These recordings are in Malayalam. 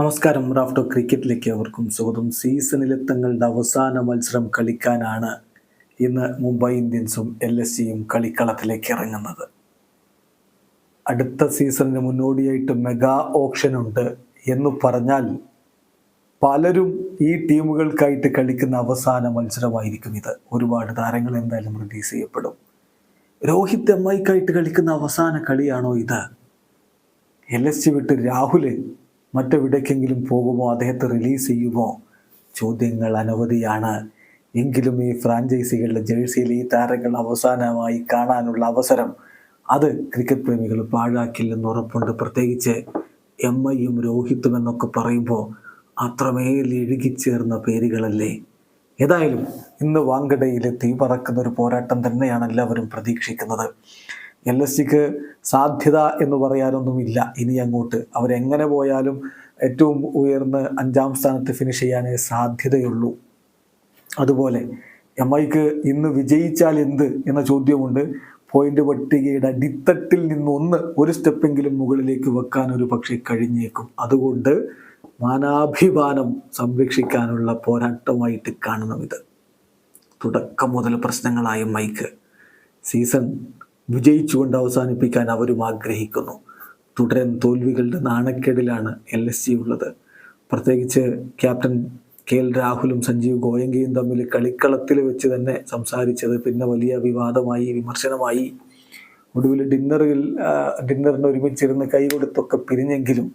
നമസ്കാരം. റാഫ്റ്റോ ക്രിക്കറ്റിലേക്ക് അവർക്കും സ്വാഗതം. സീസണിലെ തങ്ങളുടെ അവസാന മത്സരം കളിക്കാനാണ് ഇന്ന് മുംബൈ ഇന്ത്യൻസും എൽ എസ് സിയും കളിക്കളത്തിലേക്ക് ഇറങ്ങുന്നത്. അടുത്ത സീസണിന് മുന്നോടിയായിട്ട് മെഗാ ഓപ്ഷൻ ഉണ്ട് എന്ന് പറഞ്ഞാൽ പലരും ഈ ടീമുകൾക്കായിട്ട് കളിക്കുന്ന അവസാന മത്സരമായിരിക്കും ഇത്. ഒരുപാട് താരങ്ങൾ എന്തായാലും റിലീസ് ചെയ്യപ്പെടും. രോഹിത് എം ഐക്കായിട്ട് കളിക്കുന്ന അവസാന കളിയാണോ ഇത്? എൽ എസ് സി വിട്ട് രാഹുൽ മറ്റെവിടേക്കെങ്കിലും പോകുമോ? അദ്ദേഹത്തെ റിലീസ് ചെയ്യുമോ? ചോദ്യങ്ങൾ അനവധിയാണ്. എങ്കിലും ഈ ഫ്രാഞ്ചൈസികളുടെ ജേഴ്സിയിൽ ഈ താരങ്ങൾ അവസാനമായി കാണാനുള്ള അവസരം അത് ക്രിക്കറ്റ് പ്രേമികൾ പാഴാക്കില്ലെന്ന് ഉറപ്പുണ്ട്. പ്രത്യേകിച്ച് എം ഐയും രോഹിത്തും എന്നൊക്കെ പറയുമ്പോൾ അത്രമേൽ ഇഴുകിച്ചേർന്ന പേരുകളല്ലേ? ഏതായാലും ഇന്ന് വാങ്കഡയിൽ തീ പറക്കുന്ന ഒരു പോരാട്ടം തന്നെയാണ് എല്ലാവരും പ്രതീക്ഷിക്കുന്നത്. എൽ എസ് സിക്ക് സാധ്യത എന്ന് പറയാനൊന്നുമില്ല. ഇനി അങ്ങോട്ട് അവരെങ്ങനെ പോയാലും ഏറ്റവും ഉയർന്ന് അഞ്ചാം സ്ഥാനത്ത് ഫിനിഷ് ചെയ്യാനേ സാധ്യതയുള്ളൂ. അതുപോലെ എം ഐക്ക് ഇന്ന് വിജയിച്ചാൽ എന്ത് എന്ന ചോദ്യമുണ്ട്. പോയിന്റ് പട്ടികയുടെ അടിത്തട്ടിൽ നിന്ന് ഒന്ന് ഒരു സ്റ്റെപ്പെങ്കിലും മുകളിലേക്ക് വെക്കാൻ ഒരു പക്ഷേ കഴിഞ്ഞേക്കും. അതുകൊണ്ട് മാനാഭിമാനം സംരക്ഷിക്കാനുള്ള പോരാട്ടമായിട്ട് കാണണം ഇത് തുടക്കം മുതൽ പ്രശ്നങ്ങളായ മൈക്ക് സീസൺ വിജയിച്ചുകൊണ്ട് അവസാനിപ്പിക്കാൻ അവരും ആഗ്രഹിക്കുന്നു. തുടരൻ തോൽവികളുടെ നാണക്കേടിലാണ് എൽ എസ് ജി ഉള്ളത്. പ്രത്യേകിച്ച് ക്യാപ്റ്റൻ കെ എൽ രാഹുലും സഞ്ജീവ് ഗോയങ്കയും തമ്മിൽ കളിക്കളത്തിൽ വെച്ച് തന്നെ സംസാരിച്ചത് പിന്നെ വലിയ വിവാദമായി വിമർശനമായി. ഒടുവിൽ ഡിന്നറിൽ ഡിന്നറിന് ഒരുമിച്ചിരുന്ന് കൈ കൊടുത്തൊക്കെ പിരിഞ്ഞെങ്കിലും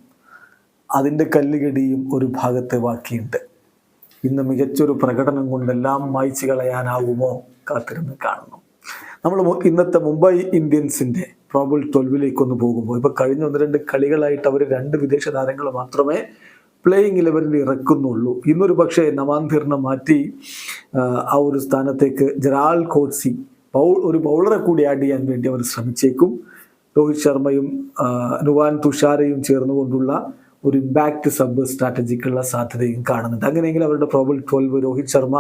അതിന്റെ കല്ലുകടിയും ഒരു ഭാഗത്ത് ബാക്കിയുണ്ട്. ഇന്ന് മികച്ചൊരു പ്രകടനം കൊണ്ടെല്ലാം മായ്ച്ചു കളയാനാകുമോ കാത്തിരുന്ന് കാണുന്നു. നമ്മൾ ഇന്നത്തെ മുംബൈ ഇന്ത്യൻസിന്റെ പ്രോബിൾ ട്വൽവിലേക്ക് ഒന്ന് പോകുമ്പോൾ ഇപ്പോൾ കഴിഞ്ഞ ഒന്ന് രണ്ട് കളികളായിട്ട് അവർ രണ്ട് വിദേശ താരങ്ങൾ മാത്രമേ പ്ലേയിങ് ഇലവനിൽ ഇറക്കുന്നുള്ളൂ. ഇന്നൊരു പക്ഷേ നവാന്തിറിനെ മാറ്റി ആ ഒരു സ്ഥാനത്തേക്ക് ജറാൾ കോട്സി ബൗൾ ഒരു ബൗളറെ കൂടി ആഡ് ചെയ്യാൻ വേണ്ടി അവർ ശ്രമിച്ചേക്കും. രോഹിത് ശർമ്മയും നുവാൻ തുഷാരയും ചേർന്നുകൊണ്ടുള്ള ഒരു ഇമ്പാക്റ്റ് സബ് സ്ട്രാറ്റജിക്കുള്ള സാധ്യതയും കാണുന്നുണ്ട്. അങ്ങനെയെങ്കിൽ അവരുടെ probable twelve Rohit Sharma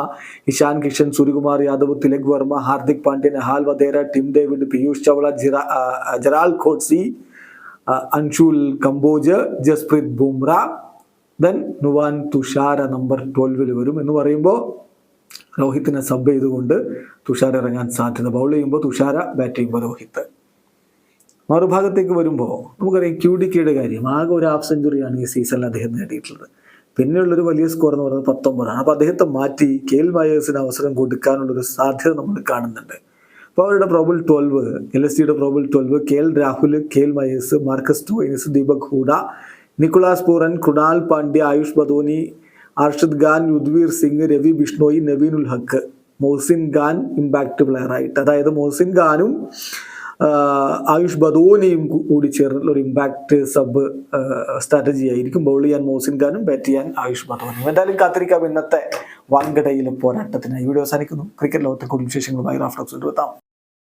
Ishan Kishan Suryakumar Yadav Tilak Varma Hardik Pandya Nehal Wadhera Tim David Piyush Chawla Gerald Coetzee Anshul Kamboj Jasprit Bumrah then Nuwan Thushara number ട്വൽവിൽ വരും എന്ന് പറയുമ്പോൾ രോഹിത്തിനെ സബ് ചെയ്തുകൊണ്ട് തുഷാര ഇറങ്ങാൻ സാധ്യത ബൗൾ ചെയ്യുമ്പോൾ തുഷാര ബാറ്റ് ചെയ്യുമ്പോൾ രോഹിത്ത് മറുഭാഗത്തേക്ക് വരുമ്പോൾ നമുക്കറിയാം ക്യൂഡിക്കയുടെ കാര്യം. ആകെ ഒരു ഹാഫ് സെഞ്ചുറിയാണ് ഈ സീസണിൽ അദ്ദേഹം നേടിയിട്ടുള്ളത്. പിന്നെയുള്ളൊരു വലിയ സ്കോർ എന്ന് പറയുന്നത് പത്തൊമ്പതാണ് അപ്പോൾ അദ്ദേഹത്തെ മാറ്റി കെയിൽ മയേഴ്സിന് അവസരം കൊടുക്കാനുള്ളൊരു സാധ്യത നമ്മൾ കാണുന്നുണ്ട്. അപ്പോൾ അവരുടെ പ്രോബിൾ ട്വൽവ് എൽ എസ് സിയുടെ probable twelve K L Rahul K L Mayers Marcus Stoinis Deepak Hooda Nicholas Pooran Krunal Pandya Ayush Badoni Arshad Khan Yudhvir Singh Ravi Bishnoi Naveen-ul Haq Mohsin Khan impact പ്ലെയറായിട്ട്. അതായത് മോസിൻ ഖാനും ആയുഷ് ബദോനെയും കൂടി ചേർന്നുള്ള ഒരു ഇമ്പാക്റ്റ് സബ് സ്ട്രാറ്റജി ആയിരിക്കും ബൗൾ ചെയ്യാൻ മോസിൻ ഖാനും ബാറ്റ് ചെയ്യാൻ ആയുഷ് ബദോനിയും എന്തായാലും കാത്തിരിക്കാം ഇന്നത്തെ വാൻകടയിലെ പോരാട്ടത്തിനായി വീഡിയോ അവസാനിക്കുന്നു. ക്രിക്കറ്റ് ലോകത്തെ കൂടുതൽ വിശേഷങ്ങളുമായി റാഫ്റ്റോക്സ് എത്താം.